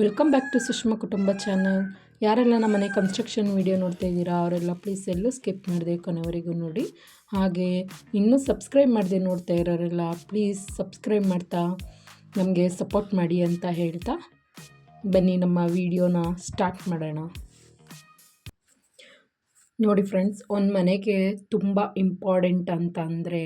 Welcome back to Sushma ಕುಟುಂಬ channel ಯಾರೆಲ್ಲ ನಮ್ಮ ಮನೆ ಕನ್ಸ್ಟ್ರಕ್ಷನ್ ವಿಡಿಯೋ ನೋಡ್ತಾ ಇದ್ದೀರಾ, ಅವರೆಲ್ಲ ಪ್ಲೀಸ್ ಎಲ್ಲೂ ಸ್ಕಿಪ್ ಮಾಡಿದೆ ಕೊನೆವರೆಗೂ ನೋಡಿ. ಹಾಗೆ ಇನ್ನೂ ಸಬ್ಸ್ಕ್ರೈಬ್ ಮಾಡಿದೆ ನೋಡ್ತಾ ಇರೋರೆಲ್ಲ ಪ್ಲೀಸ್ ಸಬ್ಸ್ಕ್ರೈಬ್ ಮಾಡ್ತಾ, ನಮಗೆ ಸಪೋರ್ಟ್ ಮಾಡಿ ಅಂತ ಹೇಳ್ತಾ. ಬನ್ನಿ, ನಮ್ಮ ವಿಡಿಯೋನ ಸ್ಟಾರ್ಟ್ ಮಾಡೋಣ. ನೋಡಿ ಫ್ರೆಂಡ್ಸ್ ಒಂದು ಮನೆಗೆ ತುಂಬ ಇಂಪಾರ್ಟೆಂಟ್ ಅಂತ ಅಂದರೆ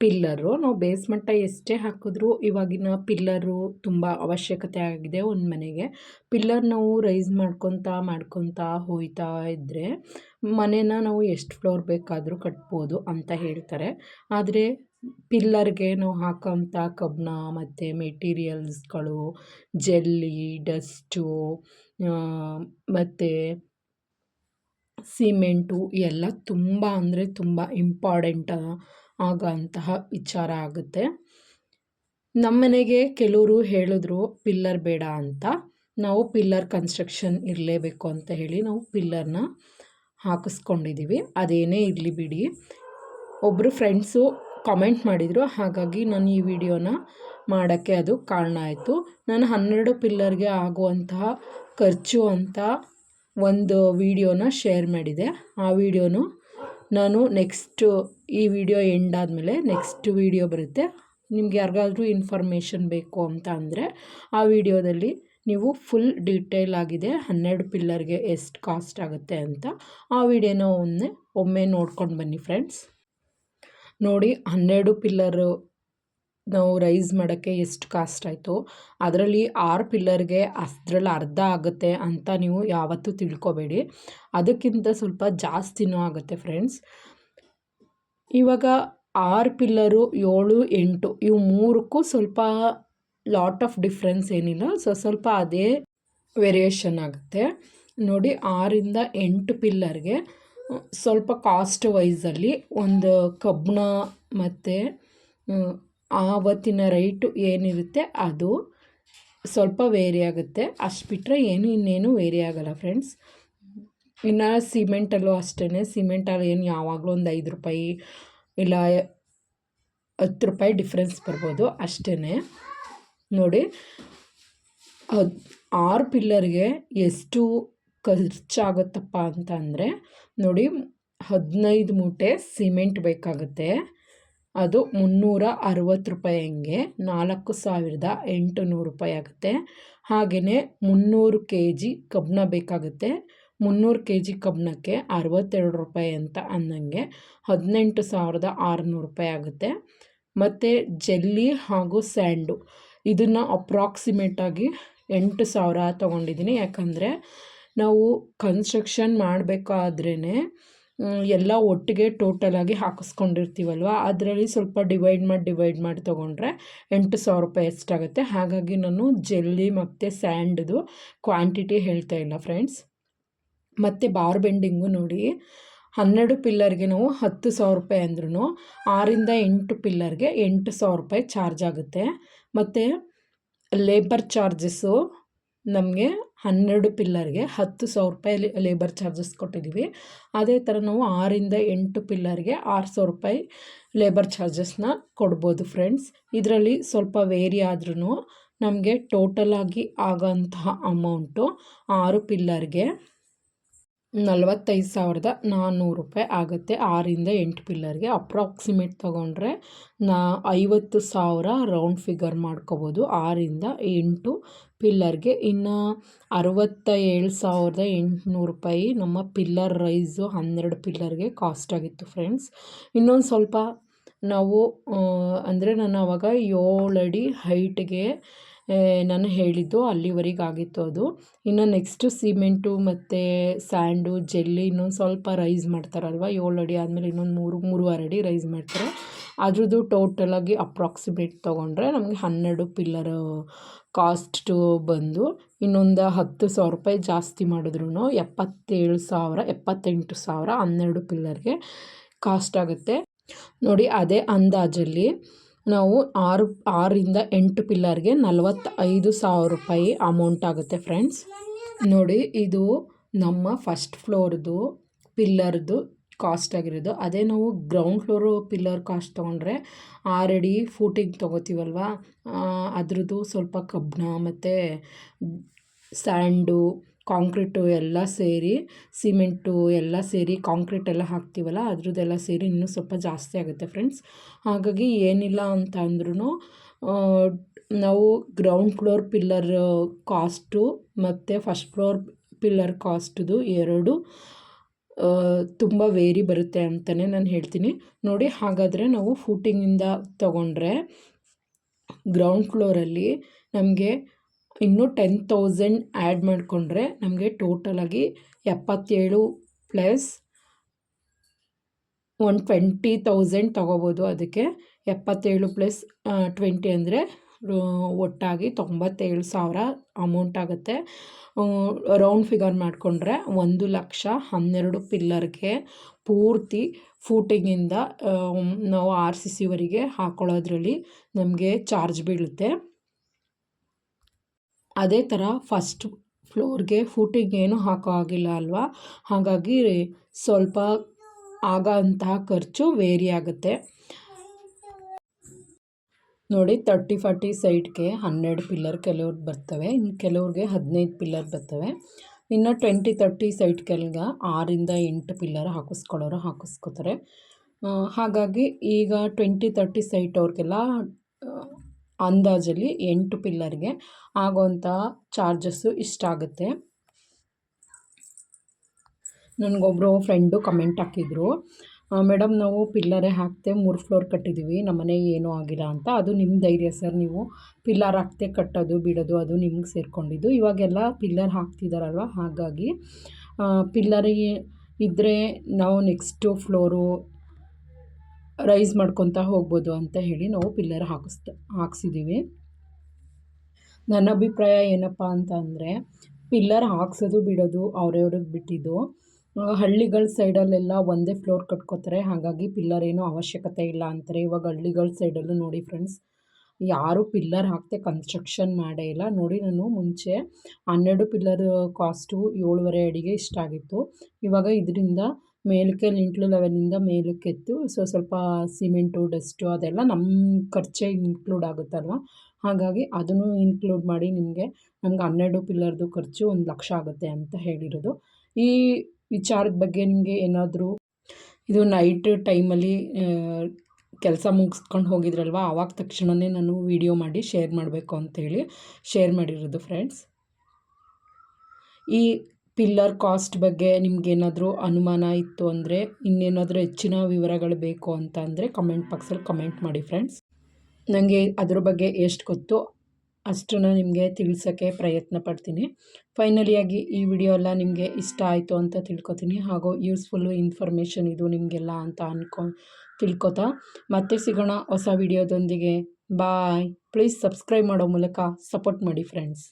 ಪಿಲ್ಲರು. ನಾವು ಬೇಸ್ಮಟ್ಟ ಎಷ್ಟೇ ಹಾಕಿದ್ರೂ ಇವಾಗಿನ ಪಿಲ್ಲರು ತುಂಬ ಅವಶ್ಯಕತೆ ಆಗಿದೆ ಒಂದು ಮನೆಗೆ. ಪಿಲ್ಲರ್ ನಾವು ರೈಸ್ ಮಾಡ್ಕೊತಾ ಮಾಡ್ಕೊತಾ ಹೋಯ್ತಾ ಇದ್ದರೆ ಮನೇನ ನಾವು ಎಷ್ಟು ಫ್ಲೋರ್ ಬೇಕಾದರೂ ಕಟ್ಬೋದು ಅಂತ ಹೇಳ್ತಾರೆ. ಆದರೆ ಪಿಲ್ಲರ್ಗೆ ನಾವು ಹಾಕೋಂಥ ಕಬ್ಬಣ, ಮತ್ತು ಮೆಟೀರಿಯಲ್ಸ್ಗಳು, ಜೆಲ್ಲಿ, ಡಸ್ಟು ಮತ್ತು ಸಿಮೆಂಟು ಎಲ್ಲ ತುಂಬ ಅಂದರೆ ತುಂಬ ಇಂಪಾರ್ಟೆಂಟ್ ಆಗೋಂತಹ ವಿಚಾರ ಆಗುತ್ತೆ. ನಮ್ಮನೆಗೆ ಕೆಲವರು ಹೇಳಿದ್ರು, ಪಿಲ್ಲರ್ ಬೇಡ ಅಂತ. ನಾವು ಪಿಲ್ಲರ್ ಕನ್ಸ್ಟ್ರಕ್ಷನ್ ಇರಲೇಬೇಕು ಅಂತ ಹೇಳಿ ನಾವು ಪಿಲ್ಲರ್ನ ಹಾಕಿಸ್ಕೊಂಡಿದ್ದೀವಿ ಅದೇನೇ ಇರಲಿ ಬಿಡಿ. ಒಬ್ಬರು ಫ್ರೆಂಡ್ಸು ಕಾಮೆಂಟ್ ಮಾಡಿದರು, ಹಾಗಾಗಿ ನಾನು ಈ ವಿಡಿಯೋನ ಮಾಡೋಕ್ಕೆ ಅದು ಕಾರಣ ಆಯಿತು. ನಾನು ಹನ್ನೆರಡು ಪಿಲ್ಲರ್ಗೆ ಆಗುವಂತಹ ಖರ್ಚು ಅಂತ ಒಂದು ವಿಡಿಯೋನ ಶೇರ್ ಮಾಡಿದೆ. ಆ ವಿಡಿಯೋನು ನಾನು ನೆಕ್ಸ್ಟು ಈ ವಿಡಿಯೋ ಎಂಡ್ ಆದಮೇಲೆ ನೆಕ್ಸ್ಟ್ ವಿಡಿಯೋ ಬರುತ್ತೆ. ನಿಮ್ಗೆ ಯಾರಿಗಾದ್ರೂ ಇನ್ಫಾರ್ಮೇಷನ್ ಬೇಕು ಅಂತ ಅಂದರೆ ಆ ವಿಡಿಯೋದಲ್ಲಿ ನೀವು ಫುಲ್ ಡೀಟೇಲ್ ಆಗಿದೆ, ಹನ್ನೆರಡು ಪಿಲ್ಲರ್ಗೆ ಎಷ್ಟು ಕಾಸ್ಟ್ ಆಗುತ್ತೆ ಅಂತ ಆ ವಿಡಿಯೋನ ಒಮ್ಮೆ ಒಮ್ಮೆ ನೋಡ್ಕೊಂಡು ಬನ್ನಿ ಫ್ರೆಂಡ್ಸ್ ನೋಡಿ ಹನ್ನೆರಡು ಪಿಲ್ಲರು ನಾವು ರೈಸ್ ಮಾಡೋಕ್ಕೆ ಎಷ್ಟು ಕಾಸ್ಟ್ ಆಯಿತು, ಅದರಲ್ಲಿ ಆರು ಪಿಲ್ಲರ್ಗೆ ಅದರಲ್ಲಿ ಅರ್ಧ ಆಗುತ್ತೆ ಅಂತ ನೀವು ಯಾವತ್ತೂ ತಿಳ್ಕೊಬೇಡಿ. ಅದಕ್ಕಿಂತ ಸ್ವಲ್ಪ ಜಾಸ್ತಿನೂ ಆಗುತ್ತೆ ಫ್ರೆಂಡ್ಸ್. ಇವಾಗ ಆರು ಪಿಲ್ಲರು, ಏಳು, ಎಂಟು, ಇವು ಮೂರಕ್ಕೂ ಸ್ವಲ್ಪ ಲಾಟ್ ಆಫ್ ಡಿಫ್ರೆನ್ಸ್ ಏನಿಲ್ಲ. ಸೊ, ಸ್ವಲ್ಪ ಅದೇ ವೇರಿಯೇಷನ್ ಆಗುತ್ತೆ. ನೋಡಿ, ಆರಿಂದ ಎಂಟು ಪಿಲ್ಲರ್ಗೆ, ಸ್ವಲ್ಪ ಕಾಸ್ಟ್ ವೈಸಲ್ಲಿ ಒಂದು ಕಬ್ಬಣ ಮತ್ತು ಆವತ್ತಿನ ರೈಟು ಏನಿರುತ್ತೆ ಅದು ಸ್ವಲ್ಪ ವೇರಿ ಆಗುತ್ತೆ. ಅಷ್ಟು ಬಿಟ್ಟರೆ ಏನು, ಇನ್ನೇನು ವೇರಿ ಆಗೋಲ್ಲ ಫ್ರೆಂಡ್ಸ್. ಇನ್ನು ಸಿಮೆಂಟಲ್ಲೂ ಅಷ್ಟೇ ಸಿಮೆಂಟಲ್ಲಿ ಏನು ಯಾವಾಗಲೂ ಒಂದು ಐದು ರೂಪಾಯಿ ಇಲ್ಲ ಹತ್ತು ರೂಪಾಯಿ ಡಿಫ್ರೆನ್ಸ್ ಬರ್ಬೋದು ಅಷ್ಟೇ ನೋಡಿ ಆರು ಪಿಲ್ಲರ್ಗೆ ಎಷ್ಟು ಖರ್ಚಾಗುತ್ತಪ್ಪ ಅಂತ ಅಂದರೆ ನೋಡಿ, ಹದಿನೈದು ಮೂಟೆ ಸಿಮೆಂಟ್ ಬೇಕಾಗುತ್ತೆ. ಅದು ಮುನ್ನೂರ ಅರವತ್ತು ರೂಪಾಯಿ ಹಂಗೆ ನಾಲ್ಕು ಸಾವಿರದ ಎಂಟು ನೂರು ರೂಪಾಯಿ ಆಗುತ್ತೆ. ಹಾಗೆಯೇ ಮುನ್ನೂರು ಕೆ ಜಿ ಕಬ್ಬಣ ಬೇಕಾಗುತ್ತೆ. ಮುನ್ನೂರು ಕೆ ಜಿ ಕಬ್ಬನಕ್ಕೆ ಅರವತ್ತೆರಡು ರೂಪಾಯಿ ಅಂತ ಅಂದಂಗೆ ಹದಿನೆಂಟು ಸಾವಿರದ ಆರುನೂರು ರೂಪಾಯಿ ಆಗುತ್ತೆ. ಮತ್ತು ಜೆಲ್ಲಿ ಹಾಗೂ ಸ್ಯಾಂಡು, ಇದನ್ನು ಅಪ್ರಾಕ್ಸಿಮೇಟಾಗಿ ಎಂಟು ಸಾವಿರ ತೊಗೊಂಡಿದ್ದೀನಿ. ಯಾಕಂದರೆ ನಾವು ಕನ್ಸ್ಟ್ರಕ್ಷನ್ ಮಾಡಬೇಕಾದ್ರೇ ಎಲ್ಲ ಒಟ್ಟಿಗೆ ಟೋಟಲಾಗಿ ಹಾಕಿಸ್ಕೊಂಡಿರ್ತೀವಲ್ವ? ಅದರಲ್ಲಿ ಸ್ವಲ್ಪ ಡಿವೈಡ್ ಮಾಡಿ ಡಿವೈಡ್ ಮಾಡಿ ತೊಗೊಂಡ್ರೆ ಎಂಟು ಸಾವಿರ ರೂಪಾಯಿ ಎಷ್ಟಾಗುತ್ತೆ ಹಾಗಾಗಿ ನಾನು ಜೆಲ್ಲಿ ಮತ್ತು ಸ್ಯಾಂಡ್ದು ಕ್ವಾಂಟಿಟಿ ಹೇಳ್ತಾ ಇಲ್ಲ ಫ್ರೆಂಡ್ಸ್ ಮತ್ತು ಬಾರ್ ಬೆಂಡಿಂಗು ನೋಡಿ. ಹನ್ನೆರಡು ಪಿಲ್ಲರ್ಗೆ ನಾವು ಹತ್ತು ಸಾವಿರ ರೂಪಾಯಿ ಅಂದ್ರೂ ಆರಿಂದ ಎಂಟು ಪಿಲ್ಲರ್ಗೆ ಎಂಟು ಸಾವಿರ ರೂಪಾಯಿ ಚಾರ್ಜ್ ಆಗುತ್ತೆ. ಮತ್ತು ಲೇಬರ್ ಚಾರ್ಜಸ್ಸು ನಮಗೆ ಹನ್ನೆರಡು ಪಿಲ್ಲರ್ಗೆ ಹತ್ತು ಸಾವಿರ ರೂಪಾಯಿ ಲೇಬರ್ ಚಾರ್ಜಸ್ ಕೊಟ್ಟಿದ್ದೀವಿ ಅದೇ ಥರ ನಾವು ಆರಿಂದ ಎಂಟು ಪಿಲ್ಲರ್ಗೆ ಆರು ಸಾವಿರ ರೂಪಾಯಿ ಲೇಬರ್ ಚಾರ್ಜಸ್ನ ಕೊಡ್ಬೋದು ಫ್ರೆಂಡ್ಸ್ ಇದರಲ್ಲಿ ಸ್ವಲ್ಪ ವೇರಿ ಆದ್ರೂ ನಮಗೆ ಟೋಟಲಾಗಿ ಆಗೋಂತಹ ಅಮೌಂಟು ಆರು ಪಿಲ್ಲರ್ಗೆ ನಲ್ವತ್ತೈದು ಸಾವಿರದ ನಾನ್ನೂರು ರೂಪಾಯಿ ಆಗುತ್ತೆ. ಆರಿಂದ ಎಂಟು ಪಿಲ್ಲರ್ಗೆ ಅಪ್ರಾಕ್ಸಿಮೇಟ್ ತೊಗೊಂಡ್ರೆ ನಾ ಐವತ್ತು ಸಾವಿರ ರೌಂಡ್ ಫಿಗರ್ ಮಾಡ್ಕೋಬೋದು. ಆರಿಂದ ಎಂಟು ಪಿಲ್ಲರ್ಗೆ ಇನ್ನು ಅರವತ್ತ ಏಳು ಸಾವಿರದ ಎಂಟುನೂರು ರೂಪಾಯಿ ನಮ್ಮ ಪಿಲ್ಲರ್ ರೈಸು ಹನ್ನೆರಡು ಪಿಲ್ಲರ್ಗೆ ಕಾಸ್ಟ್ ಆಗಿತ್ತು ಫ್ರೆಂಡ್ಸ್. ಇನ್ನೊಂದು ಸ್ವಲ್ಪ ನಾವು ಅಂದರೆ ನಾನು ಆವಾಗ ಏಳು ಅಡಿ ಹೈಟ್ಗೆ ನಾನು ಹೇಳಿದ್ದು ಅಲ್ಲಿವರೆಗೆ ಆಗಿತ್ತು ಅದು. ಇನ್ನು ನೆಕ್ಸ್ಟು ಸಿಮೆಂಟು ಮತ್ತು ಸ್ಯಾಂಡು, ಜೆಲ್ಲಿ ಇನ್ನೊಂದು ಸ್ವಲ್ಪ ರೈಸ್ ಮಾಡ್ತಾರಲ್ವ? ಏಳು ಅಡಿ ಆದಮೇಲೆ ಇನ್ನೊಂದು ಮೂರು, ಮೂರುವರೆ ಅಡಿ ರೈಸ್ ಮಾಡ್ತಾರೆ. ಅದ್ರದ್ದು ಟೋಟಲಾಗಿ ಅಪ್ರಾಕ್ಸಿಮೇಟ್ ತೊಗೊಂಡ್ರೆ ನಮಗೆ ಹನ್ನೆರಡು ಪಿಲ್ಲರ್ ಕಾಸ್ಟು ಬಂದು ಇನ್ನೊಂದು ಹತ್ತು ಸಾವಿರ ರೂಪಾಯಿ ಜಾಸ್ತಿ ಮಾಡಿದ್ರು ಎಪ್ಪತ್ತೇಳು ಸಾವಿರ, ಎಪ್ಪತ್ತೆಂಟು ಸಾವಿರ ಹನ್ನೆರಡು ಪಿಲ್ಲರ್ಗೆ ಕಾಸ್ಟ್ ಆಗುತ್ತೆ. ನೋಡಿ, ಅದೇ ಅಂದಾಜಲ್ಲಿ ನಾವು ಆರು, ಆರರಿಂದ ಎಂಟು ಪಿಲ್ಲರ್ಗೆ ನಲವತ್ತೈದು ಸಾವಿರ ರೂಪಾಯಿ ಅಮೌಂಟ್ ಆಗುತ್ತೆ ಫ್ರೆಂಡ್ಸ್ ನೋಡಿ, ಇದು ನಮ್ಮ ಫಸ್ಟ್ ಫ್ಲೋರ್ದು ಪಿಲ್ಲರ್ದು ಕಾಸ್ಟ್ ಆಗಿರೋದು. ಅದೇ ನಾವು ಗ್ರೌಂಡ್ ಫ್ಲೋರು ಪಿಲ್ಲರ್ ಕಾಸ್ಟ್ ತೊಗೊಂಡ್ರೆ ಆರಡಿ ಫೂಟಿಂಗ್ ತೊಗೋತೀವಲ್ವ? ಅದ್ರದ್ದು ಸ್ವಲ್ಪ ಕಬ್ಬಿಣ ಮತ್ತು ಸ್ಯಾಂಡು ಕಾಂಕ್ರೀಟು ಎಲ್ಲ ಸೇರಿ, ಸಿಮೆಂಟು ಎಲ್ಲ ಸೇರಿ ಕಾಂಕ್ರೀಟ್ ಎಲ್ಲ ಹಾಕ್ತೀವಲ್ಲ, ಅದ್ರದ್ದೆಲ್ಲ ಸೇರಿ ಇನ್ನೂ ಸ್ವಲ್ಪ ಜಾಸ್ತಿ ಆಗುತ್ತೆ ಫ್ರೆಂಡ್ಸ್. ಹಾಗಾಗಿ ಏನಿಲ್ಲ ಅಂತ ಅಂದ್ರೂ ನಾವು ಗ್ರೌಂಡ್ ಫ್ಲೋರ್ ಪಿಲ್ಲರ್ ಕಾಸ್ಟು ಮತ್ತು ಫಸ್ಟ್ ಫ್ಲೋರ್ ಪಿಲ್ಲರ್ ಕಾಸ್ಟ್ದು ಎರಡು ತುಂಬ ವೇರಿ ಬರುತ್ತೆ ಅಂತಲೇ ನಾನು ಹೇಳ್ತೀನಿ. ನೋಡಿ, ಹಾಗಾದರೆ ನಾವು ಫೂಟಿಂಗಿಂದ ತಗೊಂಡ್ರೆ ಗ್ರೌಂಡ್ ಫ್ಲೋರಲ್ಲಿ ನಮಗೆ ಇನ್ನೂ ಟೆನ್ ತೌಸಂಡ್ ಆ್ಯಡ್ ಮಾಡಿಕೊಂಡ್ರೆ ನಮಗೆ ಟೋಟಲಾಗಿ ಎಪ್ಪತ್ತೇಳು ಪ್ಲಸ್ ಒನ್ ಟ್ವೆಂಟಿ ತೌಸಂಡ್ ತೊಗೋಬೋದು ಅದಕ್ಕೆ. ಎಪ್ಪತ್ತೇಳು ಪ್ಲಸ್ ಟ್ವೆಂಟಿ ಅಂದರೆ ಒಟ್ಟಾಗಿ ತೊಂಬತ್ತೇಳು ಸಾವಿರ ಅಮೌಂಟ್ ಆಗುತ್ತೆ. ರೌಂಡ್ ಫಿಗರ್ ಮಾಡಿಕೊಂಡ್ರೆ ಒಂದು ಲಕ್ಷ ಹನ್ನೆರಡು ಪಿಲ್ಲರ್ಗೆ ಪೂರ್ತಿ ಫೂಟಿಂಗಿಂದ ನಾವು ಆರ್ ಸಿ ಸಿವರೆಗೆ ಹಾಕೊಳ್ಳೋದ್ರಲ್ಲಿ ನಮಗೆ ಚಾರ್ಜ್ ಬೀಳುತ್ತೆ. ಅದೇ ಥರ ಫಸ್ಟ್ ಫ್ಲೋರ್ಗೆ ಫೂಟಿಂಗ್ ಏನು ಹಾಕೋ ಆಗಿಲ್ಲ ಅಲ್ವಾ? ಹಾಗಾಗಿ ಸ್ವಲ್ಪ ಆಗೋ ಅಂತಹ ಖರ್ಚು ವೇರಿ ಆಗುತ್ತೆ. ನೋಡಿ ತರ್ಟಿ ಫಾರ್ಟಿ ಸೈಡ್ಗೆ ಹನ್ನೆರಡು ಪಿಲ್ಲರ್ ಕೆಲವ್ರಿಗೆ ಬರ್ತವೆ ಇನ್ನು ಕೆಲವ್ರಿಗೆ ಹದಿನೈದು ಪಿಲ್ಲರ್ ಬರ್ತವೆ. ಇನ್ನು ಟ್ವೆಂಟಿ ತರ್ಟಿ ಸೈಟ್ಗೆಲ್ಗೆ ಆರಿಂದ ಎಂಟು ಪಿಲ್ಲರ್ ಹಾಕಿಸ್ಕೊಳ್ಳೋರು ಹಾಕಿಸ್ಕೋತಾರೆ. ಹಾಗಾಗಿ ಈಗ ಟ್ವೆಂಟಿ ತರ್ಟಿ ಸೈಟ್ ಅವ್ರಿಗೆಲ್ಲ ಅಂದಾಜಲ್ಲಿ ಎಂಟು ಪಿಲ್ಲರ್ಗೆ ಆಗೋವಂಥ ಚಾರ್ಜಸ್ಸು ಇಷ್ಟಾಗುತ್ತೆ. ನನಗೊಬ್ಬರು ಫ್ರೆಂಡು ಕಮೆಂಟ್ ಹಾಕಿದ್ರು ಮೇಡಮ್ ನಾವು ಪಿಲ್ಲರೇ ಹಾಕ್ತೆ ಮೂರು ಫ್ಲೋರ್ ಕಟ್ಟಿದ್ದೀವಿ ನಮ್ಮ ಮನೆಗೆ ಏನೂ ಆಗಿಲ್ಲ ಅಂತ. ಅದು ನಿಮ್ಮ ಧೈರ್ಯ ಸರ್, ನೀವು ಪಿಲ್ಲರ್ ಹಾಕ್ತೆ, ಕಟ್ಟೋದು, ಬಿಡೋದು, ಅದು ನಿಮ್ಗೆ ಸೇರಿಕೊಂಡಿದ್ದು. ಇವಾಗೆಲ್ಲ ಪಿಲ್ಲರ್ ಹಾಕ್ತಿದ್ದಾರಲ್ವ ಹಾಗಾಗಿ ಪಿಲ್ಲರಿಗೆ ಇದ್ದರೆ ನಾವು ನೆಕ್ಸ್ಟು ಫ್ಲೋರು ರೈಸ್ ಮಾಡ್ಕೊತಾ ಹೋಗ್ಬೋದು ಅಂತ ಹೇಳಿ ನಾವು ಪಿಲ್ಲರ್ ಹಾಕಿಸ್ತ ಹಾಕ್ಸಿದ್ದೀವಿ ನನ್ನ ಅಭಿಪ್ರಾಯ ಏನಪ್ಪ ಅಂತ ಅಂದರೆ, ಪಿಲ್ಲರ್ ಹಾಕ್ಸೋದು ಬಿಡೋದು ಅವ್ರವ್ರಿಗೆ ಬಿಟ್ಟಿದ್ದು. ಹಳ್ಳಿಗಳ ಸೈಡಲ್ಲೆಲ್ಲ ಒಂದೇ ಫ್ಲೋರ್ ಕಟ್ಕೋತಾರೆ, ಹಾಗಾಗಿ ಪಿಲ್ಲರ್ ಏನೂ ಅವಶ್ಯಕತೆ ಇಲ್ಲ ಅಂತಾರೆ. ಇವಾಗ ಹಳ್ಳಿಗಳ ಸೈಡಲ್ಲೂ ನೋಡಿ ಫ್ರೆಂಡ್ಸ್, ಯಾರೂ ಪಿಲ್ಲರ್ ಹಾಕ್ತೆ ಕನ್ಸ್ಟ್ರಕ್ಷನ್ ಮಾಡೇ ಇಲ್ಲ. ನೋಡಿ ನಾನು ಮುಂಚೆ ಹನ್ನೆರಡು ಪಿಲ್ಲರ್ ಕಾಸ್ಟು ಏಳುವರೆ ಅಡಿಗೆ ಇಷ್ಟ ಆಗಿತ್ತು. ಇವಾಗ ಇದರಿಂದ ಮೇಲಕ್ಕೆ ಲಿಂಟ್ಲು ಲೆವೆಲಿಂದ ಮೇಲಕ್ಕೆತ್ತು ಸೊ ಸ್ವಲ್ಪ ಸಿಮೆಂಟು, ಡಸ್ಟು ಅದೆಲ್ಲ ನಮ್ಮ ಖರ್ಚೇ ಇನ್ಕ್ಲೂಡ್ ಆಗುತ್ತಲ್ವ? ಹಾಗಾಗಿ ಅದನ್ನು ಇನ್ಕ್ಲೂಡ್ ಮಾಡಿ ನಿಮಗೆ ನಮ್ಗೆ ಹನ್ನೆರಡು ಪಿಲ್ಲರ್ದು ಖರ್ಚು ಒಂದು ಲಕ್ಷ ಆಗುತ್ತೆ ಅಂತ ಹೇಳಿರೋದು. ಈ ವಿಚಾರದ ಬಗ್ಗೆ ನಿಮಗೆ ಏನಾದರೂ ಇದು ನೈಟ್ ಟೈಮಲ್ಲಿ ಕೆಲಸ ಮುಗಿಸ್ಕೊಂಡು ಹೋಗಿದ್ರಲ್ವ? ಆವಾಗ ತಕ್ಷಣವೇ ನಾನು ವೀಡಿಯೋ ಮಾಡಿ ಶೇರ್ ಮಾಡಬೇಕು ಅಂತೇಳಿ ಶೇರ್ ಮಾಡಿರೋದು ಫ್ರೆಂಡ್ಸ್ ಈ ಪಿಲ್ಲರ್ ಕಾಸ್ಟ್ ಬಗ್ಗೆ ನಿಮಗೇನಾದರೂ ಅನುಮಾನ ಇತ್ತು ಅಂದರೆ, ಇನ್ನೇನಾದರೂ ಹೆಚ್ಚಿನ ವಿವರಗಳು ಬೇಕು ಅಂತ ಅಂದರೆ ಕಮೆಂಟ್ ಬಾಕ್ಸಲ್ಲಿ ಕಮೆಂಟ್ ಮಾಡಿ ಫ್ರೆಂಡ್ಸ್ ನನಗೆ ಅದ್ರ ಬಗ್ಗೆ ಎಷ್ಟು ಗೊತ್ತು, ಅಷ್ಟನ್ನು ನಿಮಗೆ ತಿಳಿಸೋಕ್ಕೆ ಪ್ರಯತ್ನ ಪಡ್ತೀನಿ. ಫೈನಲಿಯಾಗಿ ಈ ವಿಡಿಯೋ ಎಲ್ಲ ನಿಮಗೆ ಇಷ್ಟ ಆಯಿತು ಅಂತ ತಿಳ್ಕೊತೀನಿ. ಹಾಗೂ ಯೂಸ್ಫುಲ್ಲು ಇನ್ಫಾರ್ಮೇಷನ್ ಇದು ನಿಮಗೆಲ್ಲ ಅಂತ ಅನ್ಕೊ, ತಿಳ್ಕೊತಾ. ಮತ್ತೆ ಸಿಗೋಣ ಹೊಸ ವಿಡಿಯೋದೊಂದಿಗೆ ಬಾಯ್ ಪ್ಲೀಸ್ ಸಬ್ಸ್ಕ್ರೈಬ್ ಮಾಡೋ ಮೂಲಕ ಸಪೋರ್ಟ್ ಮಾಡಿ ಫ್ರೆಂಡ್ಸ್